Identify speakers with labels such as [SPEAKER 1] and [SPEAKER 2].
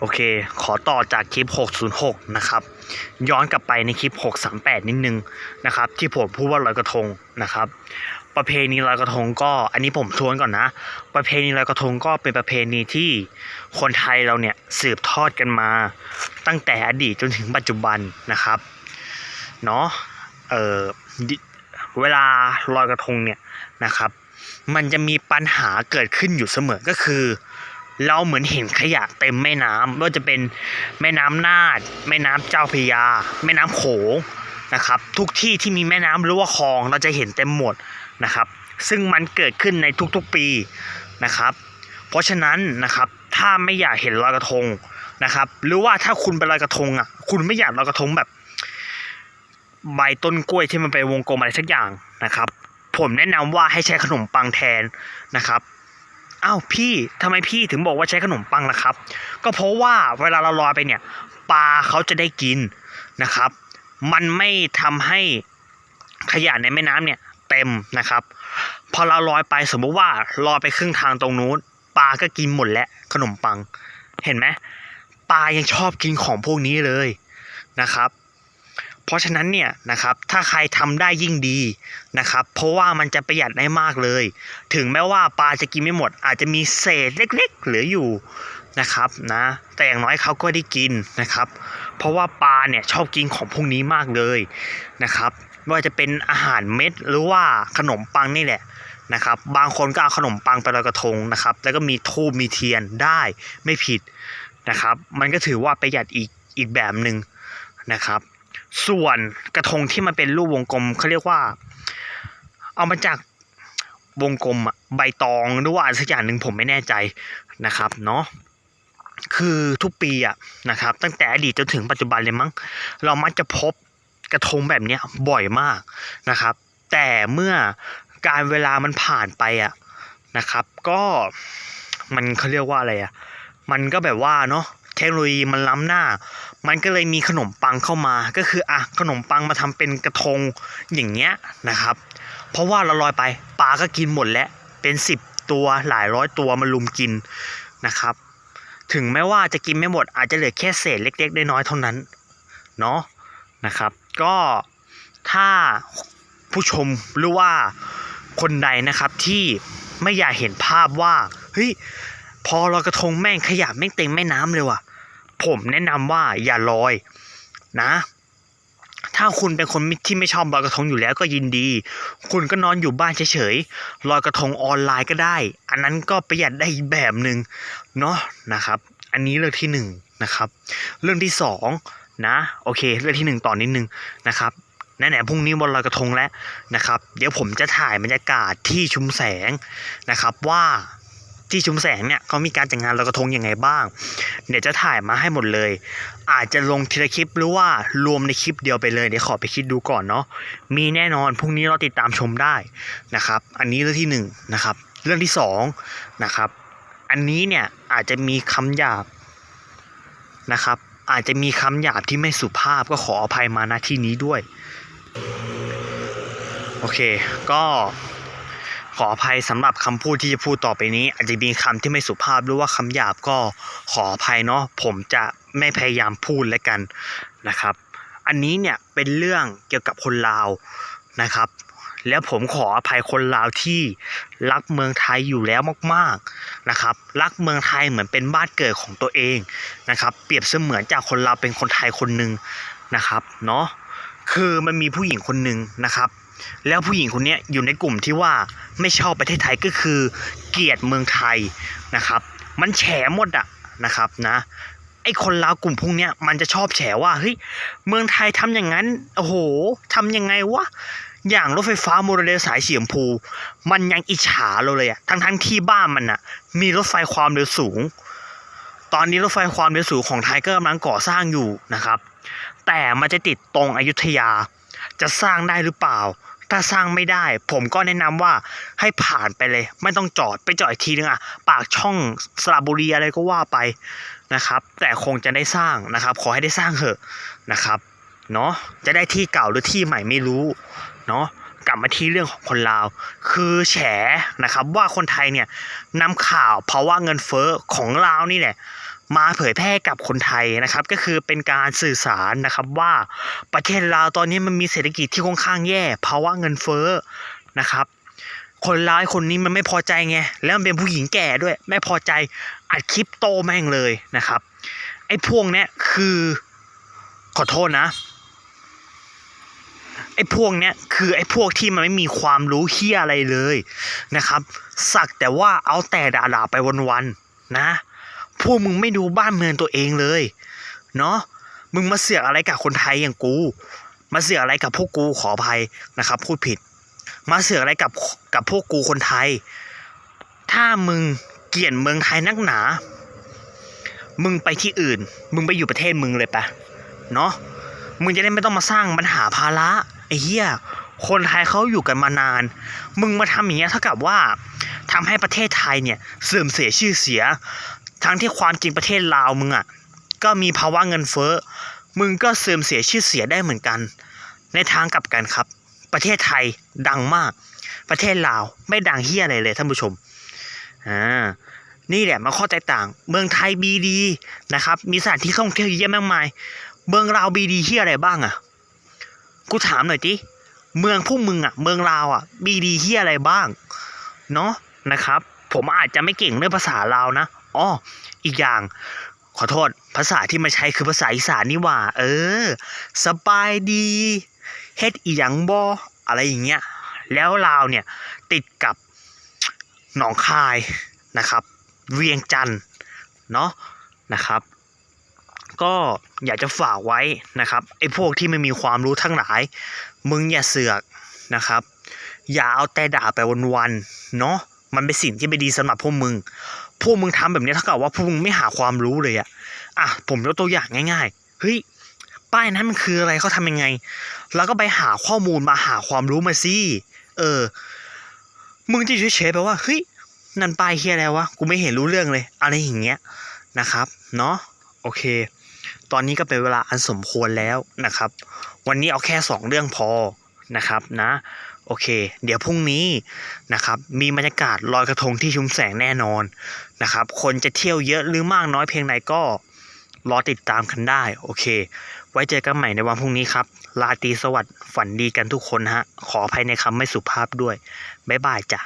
[SPEAKER 1] โอเค ขอต่อจากคลิป 606 นะครับ ย้อนกลับไปในคลิป 638 นิดนึงนะครับ ที่ผมพูดว่าลอยกระทงนะครับ ประเพณีลอยกระทงก็อันนี้ผมทวนก่อนนะ ประเพณีลอยกระทงก็เป็นประเพณีที่คนไทยเราเนี่ยสืบทอดกันมา ตั้งแต่อดีตจนถึงปัจจุบันนะครับเนาะเออเวลาลอยกระทงเนี่ยนะครับ มันจะมีปัญหาเกิดขึ้นอยู่เสมอก็คือ เราเหมือนเห็นขยะเต็มแม่น้ำไม่ว่าจะเป็นแม่น้ำนานแม่น้ำเจ้าพระยา แม่น้ำโขงนะครับ ทุกที่ที่มีแม่น้ำหรือว่าคลองเราจะเห็นเต็มหมดนะครับ ซึ่งมันเกิดขึ้นในทุกๆปีนะครับ เพราะฉะนั้นนะครับถ้าไม่อยากเห็นลอยกระทงนะครับ หรือว่าถ้าคุณไปลอยกระทงอะคุณไม่อยากลอยกระทงแบบใบต้นกล้วยที่มันเป็นวงกลมอะไรสักอย่างนะครับ ผมแนะนำว่าให้ใช้ขนมปังแทนนะครับ อ้าวพี่ทำไมพี่ถึงบอกว่าใช้ขนมปังล่ะครับ ก็เพราะว่าเวลาเราลอยไปเนี่ยปลาเขาจะได้กินนะครับ มันไม่ทำให้ขยะในแม่น้ำเนี่ยเต็มนะครับ พอเราลอยไปสมมติว่าลอยไปครึ่งทางตรงนู้นปลาก็กินหมดแล้วขนมปัง เห็นไหมปลายังชอบกินของพวกนี้เลยนะครับ เพราะฉะนั้นเนี่ยนะครับถ้าใครทำได้ยิ่งดีนะครับเพราะว่ามันจะประหยัดได้มากเลย ถึงแม้ว่าปลาจะกินไม่หมด อาจจะมีเศษเล็กๆเหลืออยู่นะครับนะแต่อย่างน้อยเขาก็ได้กินนะครับ เพราะว่าปลาเนี่ยชอบกินของพวกนี้มากเลยนะครับไม่ว่าจะเป็นอาหารเม็ดหรือว่าขนมปังนี่แหละนะครับบางคนก็เอาขนมปังไปลอยกระทงนะครับ แล้วก็มีทูบมีเทียนได้ไม่ผิดนะครับ มันก็ถือว่าประหยัดอีกอีกแบบหนึ่งนะครับ ส่วนกระทงที่มันเป็นรูปวงกลมเขาเรียกว่า เอามาจากวงกลมอะใบตองหรือว่าสักอย่างหนึ่งผมไม่แน่ใจนะครับเนาะคือทุกปีอะนะครับ ตั้งแต่อดีตจนถึงปัจจุบันเลยมั้ง เรามักจะพบกระทงแบบเนี้ยบ่อยมากนะครับ แต่เมื่อการเวลามันผ่านไปอะนะครับ ก็มันเขาเรียกว่าอะไรอะมันก็แบบว่าเนาะ เทคโนโลยีมันล้ำหน้า มันก็เลยมีขนมปังเข้ามา ก็คืออะขนมปังมาทำเป็นกระทงอย่างเงี้ยนะครับ เพราะว่าเราลอยไปปลาก็กินหมดแล้วเป็นสิบตัวหลายร้อยตัวมาลุมกินนะครับ ถึงแม้ว่าจะกินไม่หมดอาจจะเหลือแค่เศษเล็กๆได้น้อยเท่านั้นเนาะนะครับ ก็ถ้าผู้ชมหรือว่าคนใดนะครับที่ไม่อยากเห็นภาพว่าเฮ้ยพอลอยกระทงแม่งขยะแม่งเต็มแม่น้ำเลยว่ะ ผมแนะนำว่าอย่าลอยนะ ถ้าคุณเป็นคนที่ไม่ชอบลอยกระทงอยู่แล้วก็ยินดี คุณก็นอนอยู่บ้านเฉยๆลอยกระทงออนไลน์ก็ได้ อันนั้นก็ประหยัดได้อีกแบบหนึ่งเนาะนะครับ อันนี้เรื่องที่หนึ่งนะครับ เรื่องที่สองนะโอเค เรื่องที่หนึ่งต่อนิดนึงนะครับไหนๆพรุ่งนี้วันลอยกระทงแล้วนะครับ เดี๋ยวผมจะถ่ายบรรยากาศที่ชุมแสงนะครับว่า ที่ชุมแสงเนี่ยเขามีการจัดงานลอยกระทงยังไงบ้าง เดี๋ยวจะถ่ายมาให้หมดเลย อาจจะลงทีละคลิปหรือว่ารวมในคลิปเดียวไปเลยเดี๋ยวขอไปคิดดูก่อนเนาะมีแน่นอนพรุ่งนี้เราติดตามชมได้นะครับ อันนี้เรื่องที่หนึ่งนะครับ เรื่องที่สองนะครับ อันนี้เนี่ยอาจจะมีคำหยาบนะครับ อาจจะมีคำหยาบที่ไม่สุภาพก็ขออภัยมาณที่นี้ด้วย โอเค ก็ ขออภัยสำหรับคำพูดที่จะพูดต่อไปนี้ อาจจะมีคำที่ไม่สุภาพหรือว่าคำหยาบก็ขออภัยเนาะผมจะไม่พยายามพูดแล้วกันนะครับ อันนี้เนี่ยเป็นเรื่องเกี่ยวกับคนลาวนะครับ แล้วผมขออภัยคนลาวที่รักเมืองไทยอยู่แล้วมากๆนะครับ รักเมืองไทยเหมือนเป็นบ้านเกิดของตัวเองนะครับ เปรียบเสมือนจากคนลาวเป็นคนไทยคนหนึ่งนะครับเนาะคือมันมีผู้หญิงคนหนึ่งนะครับ แล้วผู้หญิงคนนี้อยู่ในกลุ่มที่ว่าไม่ชอบประเทศไทยก็คือ เกลียดเมืองไทยนะครับ มันแฉหมดอะนะครับนะไอ้คนลาวกลุ่มพวกเนี้ยมันจะชอบแฉว่าเฮ้ยเมืองไทยทำอย่างนั้นโอ้โหทำยังไงวะอย่างรถไฟฟ้าโมเรลสายเสีชมพู มันยังอิจฉาเราเลยอะทั้งทั้งที่บ้านมันอะมีรถไฟความเร็วสูง ตอนนี้รถไฟความเร็วสูงของไทยก็กำลังก่อสร้างอยู่นะครับ แต่มันจะติดตรงอยุธยา จะสร้างได้หรือเปล่า ถ้าสร้างไม่ได้ ผมก็แนะนำว่าให้ผ่านไปเลย ไม่ต้องจอดไปจอดอีกทีนึงอะปากช่องสระบุรีอะไรก็ว่าไปนะครับ แต่คงจะได้สร้างนะครับ ขอให้ได้สร้างเถอะนะครับเนาะจะได้ที่เก่าหรือที่ใหม่ไม่รู้เนาะกลับมาที่เรื่องของคนลาว คือแฉนะครับว่าคนไทยเนี่ยนำข่าวเพราะว่าเงินเฟ้อของลาวนี่แหละ มาเผยแพร่กับคนไทยนะครับ ก็คือเป็นการสื่อสารนะครับว่าประเทศลาวตอนนี้มันมีเศรษฐกิจที่ค่อนข้างแย่ภาวะเงินเฟ้อนะครับคนร้ายคนนี้มันไม่พอใจไง แล้วมันเป็นผู้หญิงแก่ด้วย ไม่พอใจอัดคลิปโตแม่งเลยนะครับ ไอ้พวกเนี้ยคือขอโทษนะ ไอ้พวกเนี้ยคือไอ้พวกที่มันไม่มีความรู้เฮียอะไรเลยนะครับ สักแต่ว่าเอาแต่ด่าๆไปวันๆนะ วกมึงไม่ดูบ้านเมืองตัวเองเลย เนาะมึงมาเสือกอะไรกับคนไทยอย่างกู มาเสือกอะไรกับพวกกูขออภัยนะครับ พูดผิด มาเสือกอะไรกับกับพวกกูคนไทย ถ้ามึงเกลียดเมืองไทยนักหนา มึงไปที่อื่น มึงไปอยู่ประเทศมึงเลยปะเนาะมึงจะได้ไม่ต้องมาสร้างปัญหาภาระไอ้เหี้ยคนไทยเขาอยู่กันมานาน มึงมาทำอย่างเงี้ยเท่ากับว่าทำให้ประเทศไทยเนี่ยเสื่อมเสียชื่อเสีย ทั้งที่ความจริงประเทศลาวมึงอะก็มีภาวะเงินเฟ้อ มึงก็เสื่อมเสียชื่อเสียได้เหมือนกัน ในทางกลับกันครับ ประเทศไทยดังมาก ประเทศลาวไม่ดังเฮียอะไรเลยท่านผู้ชมอ่านี่แหละมาข้อแตกต่าง เมืองไทยบีดีนะครับมีสถานที่ท่องเที่ยวเยอะมากมาย เมืองลาวบีดีเฮียอะไรบ้างอะกูถามหน่อยดิเมืองพวกมึงอะเมืองลาวอะบีดีเฮียอะไรบ้างเนาะนะครับ ผมอาจจะไม่เก่งเรื่องภาษาลาวนะ อ๋ออีกอย่าง ขอโทษ ภาษาที่มาใช้คือภาษาอีสานนี่หว่า เออ สบายดีเฮ็ดอีหยังบออะไรอย่างเงี้ยแล้วลาวเนี่ยติดกับหนองคายนะครับ เวียงจันทร์เนาะนะครับ ก็อยากจะฝากไว้นะครับไอ้พวกที่ไม่มีความรู้ทั้งหลาย มึงอย่าเสือกนะครับ อย่าเอาแต่ด่าไปวันๆเนาะ มันเป็นสิ่งที่ไม่ดีสำหรับพวกมึง พวกมึงทำแบบนี้เท่ากับว่าพวกมึงไม่หาความรู้เลยอะอะผมยกตัวอย่างง่าย ๆ เฮ้ย ป้ายนั้นมันคืออะไรเขาทำยังไง แล้วก็ไปหาข้อมูลมาหาความรู้มาสิเออ มึงจะเฉยๆไปว่าเฮ้ยนั่นป้ายเฮียอะไรวะ กูไม่เห็นรู้เรื่องเลย อะไรอย่างเงี้ยนะครับ เนาะโอเค ตอนนี้ก็เป็นเวลาอันสมควรแล้วนะครับ วันนี้เอาแค่สองเรื่องพอนะครับนะ โอเค เดี๋ยวพรุ่งนี้นะครับมีบรรยากาศลอยกระทงที่ชุมแสงแน่นอนนะครับ คนจะเที่ยวเยอะหรือมากน้อยเพียงใดก็รอติดตามกันได้ โอเค ไว้เจอกันใหม่ในวันพรุ่งนี้ครับ ลาตีสวัสดิ์ฝันดีกันทุกคนฮะ ขออภัยในคำไม่สุภาพด้วย บ๊ายบายจ้ะ